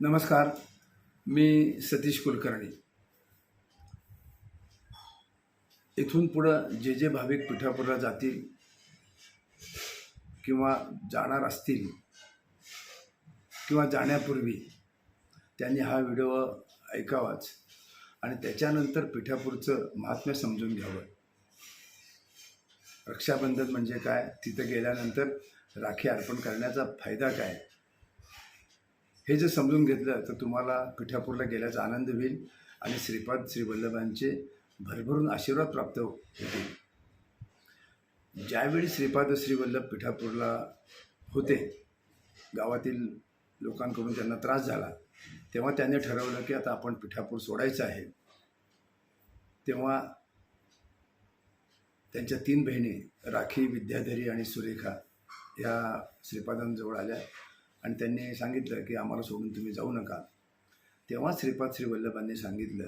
नमस्कार मी सतीश कुलकर्णी. इथून पुढं जे जे भाविक पिठापूरला जातील किंवा जाणार असतील किंवा जाण्यापूर्वी त्यांनी हा व्हिडिओ ऐकावाच आणि त्याच्यानंतर पिठापूरचं महात्म्य समजून घ्यावं. रक्षाबंधन म्हणजे काय? तिथं गेल्यानंतर राखी अर्पण करण्याचा फायदा काय? हे जर समजून घेतलं तर तुम्हाला पिठापूरला गेल्याचा आनंद होईल आणि श्रीपाद श्रीवल्लभांचे भरभरून आशीर्वाद प्राप्त होतील. ज्यावेळी श्रीपाद श्रीवल्लभ पिठापूरला होते गावातील लोकांकडून त्यांना त्रास झाला तेव्हा त्यांनी ठरवलं की आता आपण पिठापूर सोडायचं आहे. तेव्हा त्यांच्या तीन बहिणी राखी विद्याधरी आणि सुरेखा या श्रीपादांजवळ आल्या. आणि त्यांनी सांगितलं की आम्हाला सोडून तुम्ही जाऊ नका. तेव्हा श्रीपाद श्री वल्लभांनी सांगितलं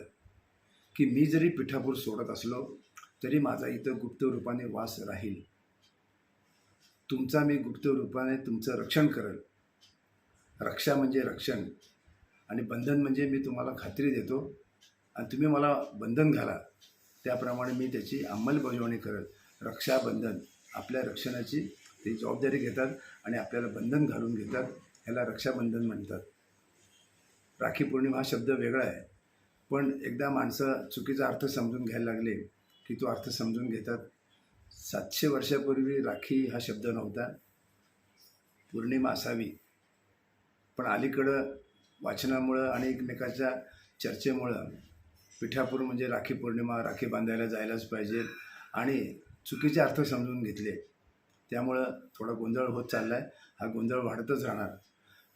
की मी जरी पिठापूर सोडत असलो तरी माझा इथं गुप्त रूपाने वास राहील. तुमचा मी गुप्त रूपाने तुमचं रक्षण करेल. रक्षा म्हणजे रक्षण आणि बंधन म्हणजे मी तुम्हाला खात्री देतो आणि तुम्ही मला बंधन घाला. त्याप्रमाणे मी त्याची अंमलबजावणी करेल. रक्षाबंधन आपल्या रक्षणाची ते जबाबदारी घेतात आणि आपल्याला बंधन घालून घेतात. ह्याला रक्षाबंधन म्हणतात. राखी पौर्णिमा हा शब्द वेगळा आहे. पण एकदा माणसं चुकीचा अर्थ समजून घ्यायला लागले की तो अर्थ समजून घेतात. सातशे वर्षापूर्वी राखी हा शब्द नव्हता. पौर्णिमा असावी. पण अलीकडं वाचनामुळं आणि एकमेकाच्या चर्चेमुळं पिठापूर म्हणजे राखी पौर्णिमा राखी बांधायला जायलाच पाहिजे आणि चुकीचे अर्थ समजून घेतले. त्यामुळं थोडा गोंधळ होत चालला आहे हा गोंधळ वाढतच राहणार.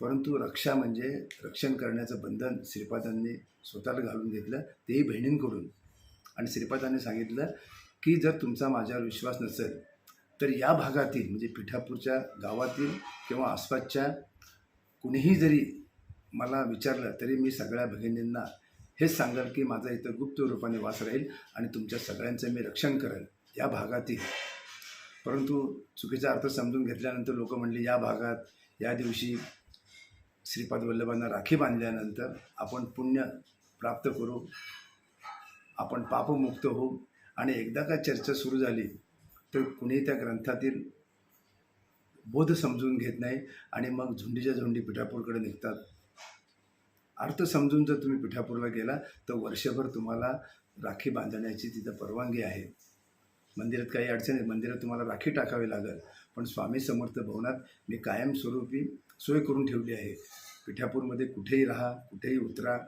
परंतु रक्षा म्हणजे रक्षण करण्याचं बंधन श्रीपादांनी स्वतःला घालून घेतलं तेही बहिणींकडून. आणि श्रीपादांनी सांगितलं की जर तुमचा माझ्यावर विश्वास नसेल तर या भागातील म्हणजे पिठापूरच्या गावातील किंवा आसपासच्या कुणीही जरी मला विचारलं तरी मी सगळ्या भगिनींना हेच सांगाल की माझा इथं गुप्त रूपाने वास राहील आणि तुमच्या सगळ्यांचं मी रक्षण करेल या भागातील. परंतु चुकीचा अर्थ समजून घेतल्यानंतर लोक म्हणले या भागात या दिवशी श्रीपाद वल्लभांना राखी बांधल्यानंतर आपण पुण्य प्राप्त करू आपण पापमुक्त होऊ आणि एकदा का चर्चा सुरू झाली तर कुणी त्या ग्रंथातील बोध समजून घेत नाही आणि मग झुंडीच्या झुंडी पिठापूरकडे निघतात. अर्थ समजून जर तुम्ही पिठापूरला गेला तर वर्षभर तुम्हाला राखी बांधण्याची तिथं परवानगी आहे. मंदिरात काही अडचण आहे मंदिरात तुम्हाला राखी टाकावी लागेल. पण स्वामी समर्थ भवनात मी कायमस्वरूपी सोय करून ठेवली आहे. पिठापूरमध्ये कुठेही राहा कुठेही उतरा.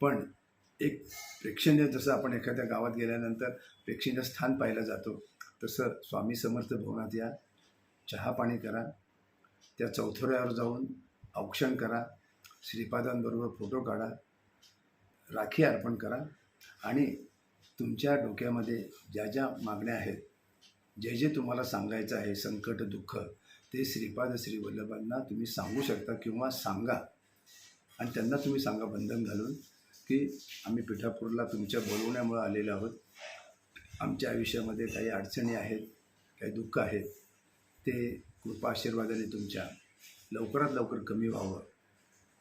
पण एक प्रेक्षणीय जसं आपण एखाद्या गावात गेल्यानंतर प्रेक्षणीय स्थान पाहिलं जातो तसं स्वामी समर्थ भवनात या. चहा पाणी करा. त्या चौथऱ्यावर जाऊन औक्षण करा. श्रीपादांबरोबर फोटो काढा. राखी अर्पण करा. आणि तुमच्या डोक्यामध्ये ज्या ज्या मागण्या आहेत जे जे तुम्हाला सांगायचं आहे संकट दुःख ते श्रीपाद श्री वल्लभांना तुम्ही सांगू शकता किंवा सांगा. आणि त्यांना तुम्ही सांगा बंधन घालून की आम्ही पिठापूरला तुमच्या बोलवण्यामुळं आलेलो आहोत. आमच्या आयुष्यामध्ये काही अडचणी आहेत काही दुःख आहेत ते कृपा आशीर्वादाने तुमच्या लवकरात लवकर कमी व्हावं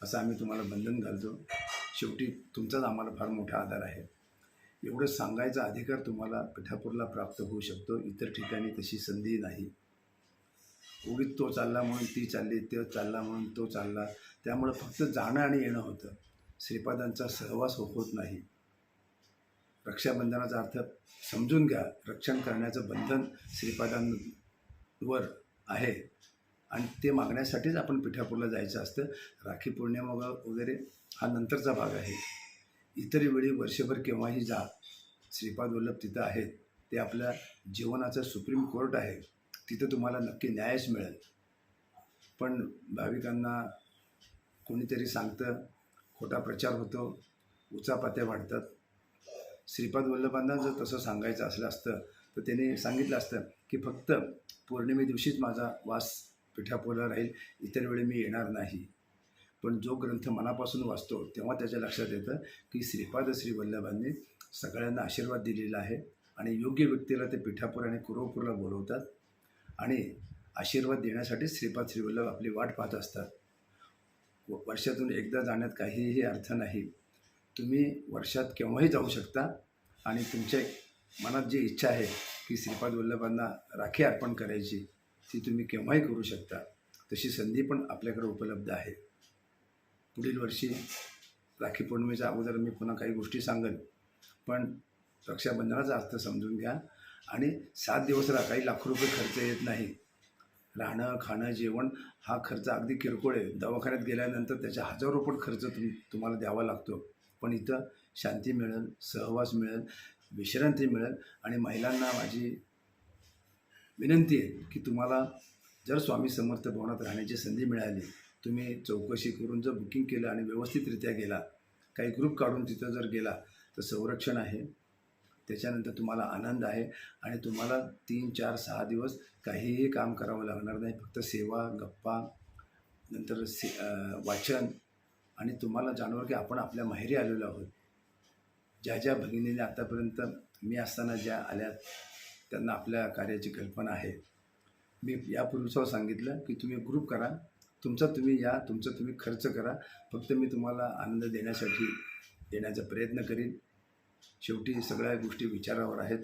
असं आम्ही तुम्हाला बंधन घालतो. शेवटी तुमचाच आम्हाला फार मोठा आधार आहे. एवढं सांगायचा अधिकार तुम्हाला पिठापूरला प्राप्त होऊ शकतो. इतर ठिकाणी तशी संधी नाही. उगीच तो चालला म्हणून ती चालली तो चालला म्हणून तो चालला. त्यामुळं फक्त जाणं आणि येणं होतं. श्रीपादांचा सहवास हो-, होत नाही. रक्षाबंधनाचा अर्थ समजून घ्या. रक्षण करण्याचं बंधन श्रीपादांवर आहे. आणि ते मागण्यासाठीच आपण पिठापूरला जायचं असतं. राखी पौर्णिमा वगैरे हा नंतरचा भाग आहे. इतर वेळी वर्षभर केव्हाही जा श्रीपाद वल्लभ तिथं आहेत ते आपल्या जीवनाचं सुप्रीम कोर्ट आहे तिथं तुम्हाला नक्की न्यायच मिळेल. पण भाविकांना कोणीतरी सांगतं खोटा प्रचार होतो उचापात्या वाढतात. श्रीपाद वल्लभांना जर तसं सांगायचं असलं असतं तर त्याने सांगितलं असतं की फक्त पौर्णिमे दिवशीच माझा वास पिठापोला राहील इतर वेळी मी येणार नाही. पण जो ग्रंथ मनापासून वाचतो तेव्हा त्याच्या लक्षात येतं की श्रीपाद श्री वल्लभांनी सगळ्यांना आशीर्वाद दिलेला आहे आणि योग्य व्यक्तीला ते पिठापूर आणि कुरवपूरला बोलवतात आणि आशीर्वाद देण्यासाठी श्रीपाद श्रीवल्लभ आपली वाट पाहत असतात. व- वर्षातून एकदा जाण्यात काहीही अर्थ नाही. तुम्ही वर्षात केव्हाही जाऊ शकता आणि तुमच्या मनात जी इच्छा आहे की श्रीपाद वल्लभांना राखी अर्पण करायची ती तुम्ही केव्हाही करू शकता. तशी संधी पण आपल्याकडे उपलब्ध आहे. पुढील वर्षी राखी पौर्णिमेच्या अगोदर मी पुन्हा काही गोष्टी सांगेन. पण रक्षाबंधनाचा अर्थ समजून घ्या. आणि सात दिवस रा काही लाखो रुपये खर्च येत नाही. राहणं खाणं जेवण हा खर्च अगदी किरकोळ आहे. दवाखान्यात गेल्यानंतर त्याच्या हजारो रुपये खर्च तुम तुम्हाला द्यावा लागतो. पण इथं शांती मिळेल सहवास मिळेल विश्रांती मिळेल आणि महिलांना माझी विनंती आहे की तुम्हाला जर स्वामी समर्थ भवनात राहण्याची संधी मिळाली तुम्ही चौकशी करून जर बुकिंग केलं आणि व्यवस्थितरित्या गेला काही ग्रुप काढून तिथं जर गेला तर संरक्षण आहे. त्याच्यानंतर तुम्हाला आनंद आहे आणि तुम्हाला तीन चार सहा दिवस काहीही काम करावं लागणार नाही. फक्त सेवा गप्पा नंतर से वाचन आणि तुम्हाला जाणवर की आपण आपल्या माहेरी आलेलो आहोत. ज्या ज्या भगिनीने आतापर्यंत मी असताना ज्या आल्यात त्यांना आपल्या कार्याची कल्पना आहे. मी यापूर्वीच सांगितलं की तुम्ही ग्रुप करा. तुमचा तुम्ही या तुमचा तुम्ही खर्च करा. फक्त मी तुम्हाला आनंद देण्यासाठी देण्याचा प्रयत्न करीन. शेवटी सगळ्या गोष्टी विचारावर आहेत.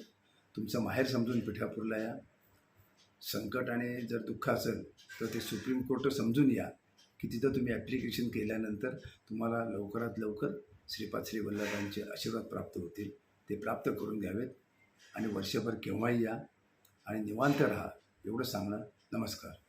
तुमचं माहेर समजून पिठापूरला या. संकट आणि जर दुःख असेल तर ते सुप्रीम कोर्ट समजून या की तिथं तुम्ही ॲप्लिकेशन केल्यानंतर तुम्हाला लवकरात लवकर श्रीपाद श्री वल्लभांचे आशीर्वाद प्राप्त होतील. ते प्राप्त करून घ्यावेत. आणि वर्षभर केव्हाही या. आणि निवांत राहा. एवढं सांगणं नमस्कार.